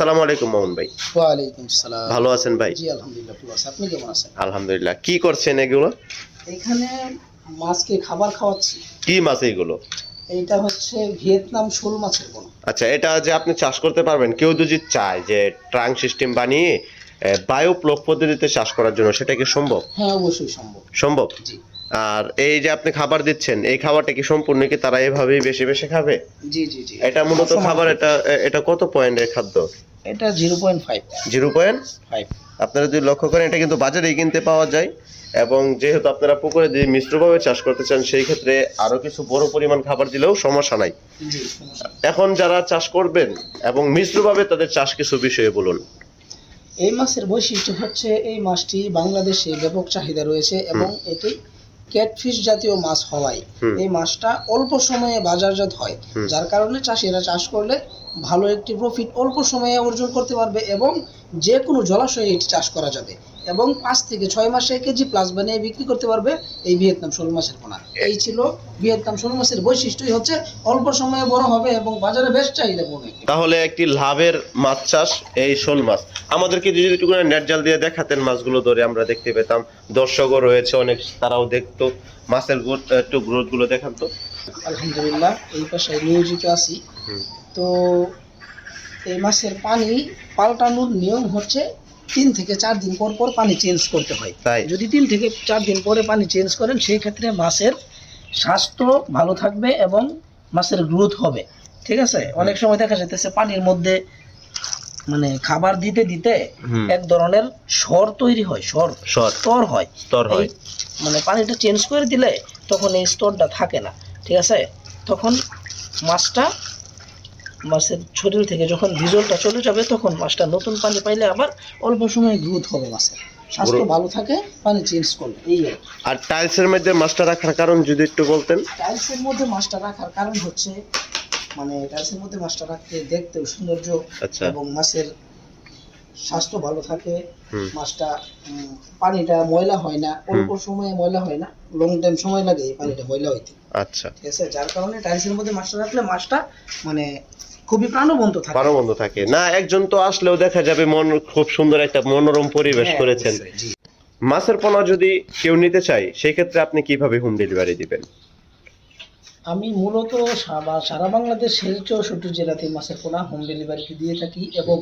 আসসালামু আলাইকুম ভাই। ওয়ালাইকুম সালাম ভালো আছেন ভাই? জি আলহামদুলিল্লাহ ভালো আছি। আপনি কেমন আছেন? আলহামদুলিল্লাহ। কি করছেন এগুলো? এখানে মাছকে খাবার খাওয়াচ্ছি। কি মাছ এগুলো? এইটা হচ্ছে ভিয়েতনাম শোল মাছের আচ্ছা এটা যে আপনি চাষ করতে পারবেন কেউ যদি চায় যে ট্রাঙ্ক সিস্টেম বানিয়ে বায়ো প্লক পদ্ধতিতে চাষ করার জন্য সেটা কি সম্ভব? হ্যাঁ অবশ্যই সম্ভব। সম্ভব? জি। আর এই যে আপনি খাবার দিচ্ছেন এই খাবারটা কি সম্পূর্ণ কি তারা এভাবেই বেশি বেশি খাবে? জি জি জি। এটা মূলত খাবার এটা এটা কত পয়েন্টের খাদ্য? এটা zero point five. Zero point? Five. আপনারা যদি লক্ষ্য করেন এটা কিন্তু বাজারেই কিনতে পাওয়া যায় এবং যেহেতু আপনারা পুকুরে যদি মিশ্রভাবে চাষ করতে চান সেই ক্ষেত্রে আরও কিছু বড় পরিমাণ খাবার দিলেও সমস্যা নাই। জি সমস্যা নেই। এখন যারা চাষ করবেন এবং মিশ্রভাবে তাদের চাষ কিছু বিষয়ে বলুন। এই মাছের বৈশিষ্ট্য হচ্ছে এই মাছটি বাংলাদেশে ব্যাপক চাহিদা রয়েছে এবং এটি ক্যাটফিশ জাতীয় মাছ হওয়ায় এই মাছটা অল্প সময়ে বাজারজাত হয় যার কারণে চাষিরা চাষ করলে ভালো একটি প্রফিট অল্প সময়ে অর্জন করতে পারবে এবং যে কোনো জলাশয়ে এটি চাষ করা যাবে। এবং পাঁচ থেকে ছয় মাসে কেজি প্লাস বানিয়ে বিক্রি করতে পারবে এই ভিয়েতনাম শোল মাছের পোনা। এই ছিল ভিয়েতনাম শোল মাছের বৈশিষ্ট্যই হচ্ছে অল্প সময়ে বড় হবে এবং বাজারে বেশ চাহিদা একটি। তাহলে একটি লাভের মাছ চাষ এই শোল মাছ। আমাদেরকে যদি একটু নেট জাল দিয়ে দেখাতেন মাছগুলো ধরে আমরা দেখতে পেতাম। দর্শকও রয়েছে অনেক তারাও দেখতো। মাছের গ্রোথ একটু গ্রোথগুলো দেখান তো। আলহামদুলিল্লাহ এই পাশে নিয়োজিত আছি। তো এই মাছের পানি পাল্টানোর নিয়ম হচ্ছে তিন থেকে চার দিন পর পর পানি চেঞ্জ করতে হয়। তাই। যদি তিন থেকে চার দিন পরে পানি চেঞ্জ করেন সেই ক্ষেত্রে মাছের স্বাস্থ্য ভালো থাকবে এবং মাছের গ্রোথ হবে। ঠিক আছে? অনেক সময় দেখা যাইতেছে পানির মধ্যে মানে খাবার দিতে দিতে এক ধরনের স্বর তৈরি হয় স্বর সর স্তর হয়। স্তর হয়। মানে পানিটা চেঞ্জ করে দিলে তখন এই স্তরটা থাকে না। ঠিক আছে? তখন মাছটা মাছের শরীর থেকে যখন ভিজলটা চলে যাবে তখন মাছটা নতুন পানি পাইলে আবার অল্প সময়ে গ্রোথ হবে মাছের। স্বাস্থ্য ভালো থাকে পানি চেঞ্জ করলে এই আর টাইলসের মধ্যে মাছটা রাখার কারণ যদি একটু বলতেন? টাইলসের মধ্যে মাছটা রাখার কারণ হচ্ছে মানে টাইলসের মধ্যে মাছটা রাখতে দেখতেও সৌন্দর্য আচ্ছা। এবং মাছের স্বাস্থ্য ভালো থাকে। মাছটা পানিটা ময়লা হয় না অল্প সময়ে ময়লা হয় না লং টাইম সময় লাগে এই পানিটা ময়লা হইতে। আচ্ছা। ঠিক আছে? যার কারণে টাইলসের মধ্যে মাছটা রাখলে মাছটা মানে খুবই প্রাণবন্ত থাকে। প্রাণবন্ত থাকে। না একজন তো আসলেও দেখা যাবে মন খুব সুন্দর একটা মনোরম পরিবেশ হ্যাঁ, করেছেন। মাছের পোনা যদি কেউ নিতে চায় সেই ক্ষেত্রে আপনি কীভাবে হোম ডেলিভারি দিবেন? আমি মূলত সারা সারা বাংলাদেশের চৌষট্টি জেলাতে মাছের পোনা হোম ডেলিভারি দিয়ে থাকি এবং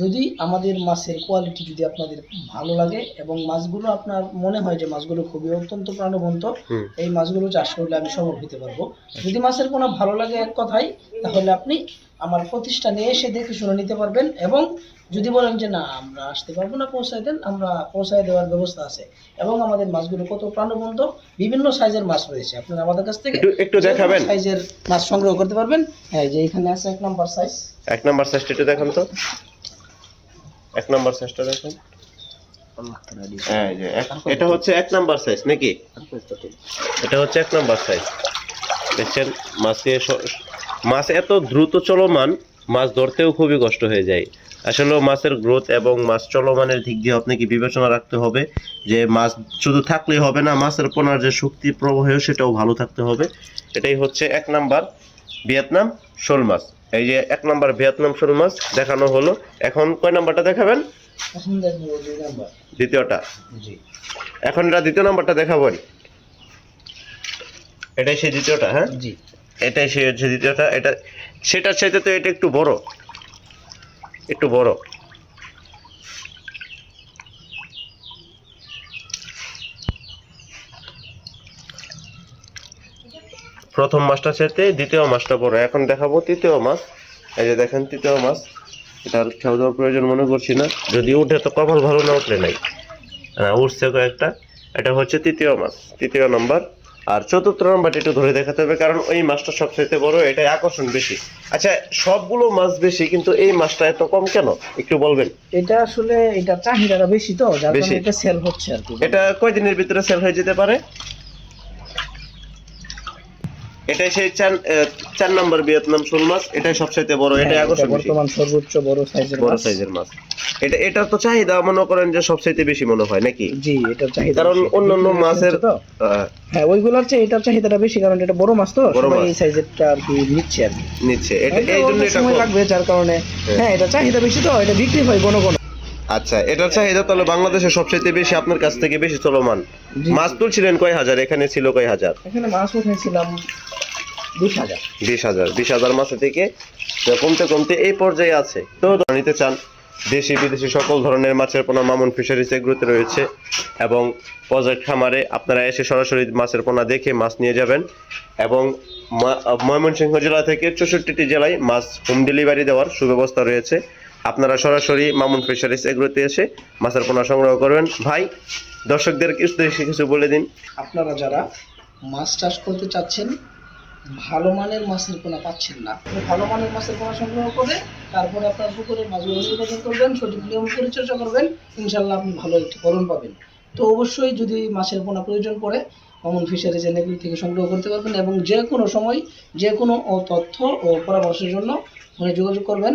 যদি আমাদের মাছের কোয়ালিটি যদি আপনাদের ভালো লাগে এবং মাছগুলো আপনার মনে হয় যে মাছগুলো খুবই অত্যন্ত প্রাণবন্ত এই মাছগুলো চাষ করলে আমি সফল হতে পারব। যদি মাছের পোনা ভালো লাগে এক কথাই তাহলে আপনি আমার প্রতিষ্ঠানে এসে দেখে শুনে নিতে পারবেন এবং যদি বলেন যে না আমরা আসতে পারব না পৌঁছায় দেন আমরা পৌঁছায় দেওয়ার ব্যবস্থা আছে এবং আমাদের মাছগুলো কত প্রাণবন্ত বিভিন্ন সাইজের মাছ রয়েছে। আপনারা আমাদের কাছ থেকে একটু দেখাবেন? সাইজের মাছ সংগ্রহ করতে পারবেন। হ্যাঁ এই যে এখানে আছে এক নাম্বার সাইজ এক নাম্বার সাইজটা একটু দেখান তো। এক নাম্বার সাইজটা দেখুন। এটা হচ্ছে এক নাম্বার সাইজ নাকি? এটা হচ্ছে এক নাম্বার সাইজ দেখছেন, মাছে মাছ এত দ্রুত চলমান, মাছ ধরতেও খুবই কষ্ট হয়ে যায়। আসলে মাছের গ্রোথ এবং মাছ চলমানের দিক দিয়ে আপনাকে বিবেচনা রাখতে হবে যে মাছ শুধু থাকলেই হবে না, মাছের পোনার যে শক্তি প্রবাহ সেটাও ভালো থাকতে হবে। এটাই হচ্ছে এক নাম্বার ভিয়েতনাম শোল মাছ। এই যে এক নম্বর ভিয়েতনাম শোল মাছ দেখানো হলো। এখন কয় নাম্বারটা দেখাবেন? দ্বিতীয়টা। এখন এটা দ্বিতীয় নাম্বারটা দেখাবেন এটাই সেই দ্বিতীয়টা হ্যাঁ? জি। এটাই সেই হচ্ছে দ্বিতীয়টা। এটা সেটার সাথে তো এটা একটু বড়। একটু বড়। প্রথম মাছটার চাইতে দ্বিতীয় মাছটা বড়। এখন দেখাবো তৃতীয় মাছ। এই যে দেখেন তৃতীয় মাছ। এটার খেয়াল দেওয়ার প্রয়োজন মনে করছি না। যদি উঠে তো কপাল ভালো না উঠলে নাই। হ্যাঁ উঠছে কয়েকটা। এটা হচ্ছে তৃতীয় মাছ তৃতীয় নম্বর। আর চতুর্থ নম্বরটা একটু ধরে দেখাতে হবে কারণ ওই মাছটা সবচাইতে বড় এটাই আকর্ষণ বেশি। আচ্ছা সবগুলো মাছ বেশি কিন্তু এই মাছটা এত কম কেন? একটু বলবেন। এটা আসলে এটা চাহিদাটা বেশি তো যার। কারণে এটা সেল হচ্ছে আর কি। এটা কয়দিনের ভিতরে সেল হয়ে যেতে পারে? এটাই সেই চার চার নম্বর ভিয়েতনাম শোল মাছ এটাই সবচাইতে বড় এটাই হ্যাঁ, আকর্ষণ এটা বর্তমান সর্বোচ্চ বড় সাইজের বড় সাইজের মাছ। এটা এটা তো চাহিদা মনে করেন যে সবচাইতে বেশি মনে হয় নাকি? জি এটার চাহিদা কারণ। অন্যান্য মাছের তো। হ্যাঁ ওইগুলোর চেয়ে এটার চাহিদাটা বেশি কারণ এটা বড় মাছ তো সবাই। এই সাইজেরটা আর কি নিচ্ছে আর কি। নিচ্ছে এটা এটা এই জন্য এটা সময় লাগবে যার কারণে হ্যাঁ। এটা চাহিদা বেশি তো এটা বিক্রি হয় কোনো আচ্ছা এটার চাহিদা তাহলে বাংলাদেশে সবচেয়ে বেশি আপনার কাছ থেকে বেশি চলমান। মাছ তুলছিলেন কয় হাজার? এখানে ছিল কয় হাজার? এখানে মাছ উঠেছিলাম বিশ হাজার। বিশ হাজার। মাছ থেকে কমতে কমতে এই পর্যায়ে আছে। তো নিতে চান দেশি বিদেশি সকল ধরনের মাছের পোনা মামুন ফিশারিজ এগুলোতে রয়েছে এবং প্রজেক্ট খামারে আপনারা এসে সরাসরি মাছের পোনা দেখে মাছ নিয়ে যাবেন এবং ময়মনসিংহ জেলা থেকে চৌষট্টিটি জেলায় মাছ হোম ডেলিভারি দেওয়ার সুব্যবস্থা রয়েছে। আপনারা সরাসরি মামুন ফিশারিজ এগুলোতে এসে মাছের পোনা সংগ্রহ করবেন। ভাই, দর্শকদের কিছু কিছু বলে দিন। আপনারা যারা মাছ চাষ করতে চাচ্ছেন, ভালো মানের মাছের পোনা পাচ্ছেন না ভালো মানের মাছের পোনা সংগ্রহ করে তারপরে আপনার পুকুরে মাছগুলো করবেন, সঠিক নিয়ম পরিচর্যা করবেন ইনশাল্লাহ আপনি ভালো একটি ফলন পাবেন। তো অবশ্যই যদি মাছের পোনা প্রয়োজন পড়ে অমন ফিশারিজ এনএগুলি থেকে সংগ্রহ করতে পারবেন এবং যে কোনো সময় যে কোনো তথ্য ও পরামর্শের জন্য ফোনে যোগাযোগ করবেন।